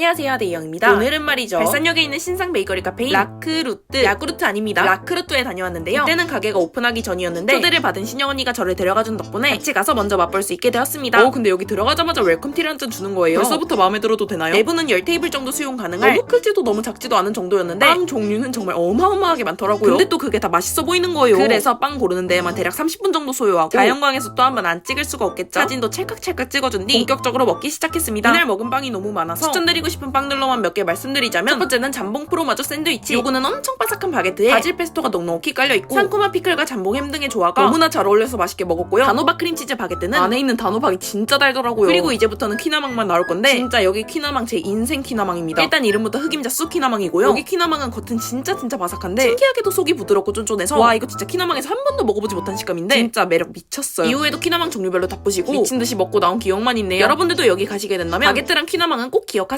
안녕하세요 대이영입니다. 오늘은 말이죠. 발산역에 있는 신상 베이커리 카페인 라크루트. 야쿠르트 아닙니다. 라크루트에 다녀왔는데요. 이때는 가게가 오픈하기 전이었는데 초대를 받은 신영 언니가 저를 데려가준 덕분에 같이 가서 먼저 맛볼 수 있게 되었습니다. 어 근데 여기 들어가자마자 웰컴티를 한 잔 주는 거예요? 벌써부터 마음에 들어도 되나요? 내부는 10테이블 정도 수용 가능할 너무 크지도 너무 작지도 않은 정도였는데 빵 종류는 정말 어마어마하게 많더라고요. 근데 또 그게 다 맛있어 보이는 거예요. 그래서 빵 고르는 데에만 대략 30분 정도 소요하고 자연광에서 또 한 번 안 찍을 수가 없겠죠? 사진도 찰칵찰칵 찍어준 뒤 본격적으로 먹기 시작했습니다. 이날 먹은 빵이 너무 많아서 추천드리고 싶은 빵들로만 몇 개 말씀드리자면 첫 번째는 잠봉 프로마저 샌드위치. 요거는 엄청 바삭한 바게트에 바질 페스토가 넉넉히 깔려있고 상큼한 피클과 잠봉 햄 등의 조화가 너무나 잘 어울려서 맛있게 먹었고요. 단호박 크림치즈 바게트는 안에 있는 단호박이 진짜 달더라고요. 그리고 이제부터는 퀴나망만 나올 건데 진짜 여기 퀴나망 제 인생 퀴나망입니다. 일단 이름부터 흑임자 쑥 퀴나망이고요. 여기 퀴나망은 겉은 진짜 진짜 바삭한데 신기하게도 속이 부드럽고 쫀쫀해서 와 이거 진짜 퀴나망에서 한 번도 먹어보지 못한 식감인데 진짜 매력 미쳤어요. 이후에도 퀴나망 종류별로 다 보시고 미친 듯이 먹고 나온 기억만 있네요. 여러분들도 여기 가시게 된다면 바게트랑 퀴나망은 꼭 기억하세요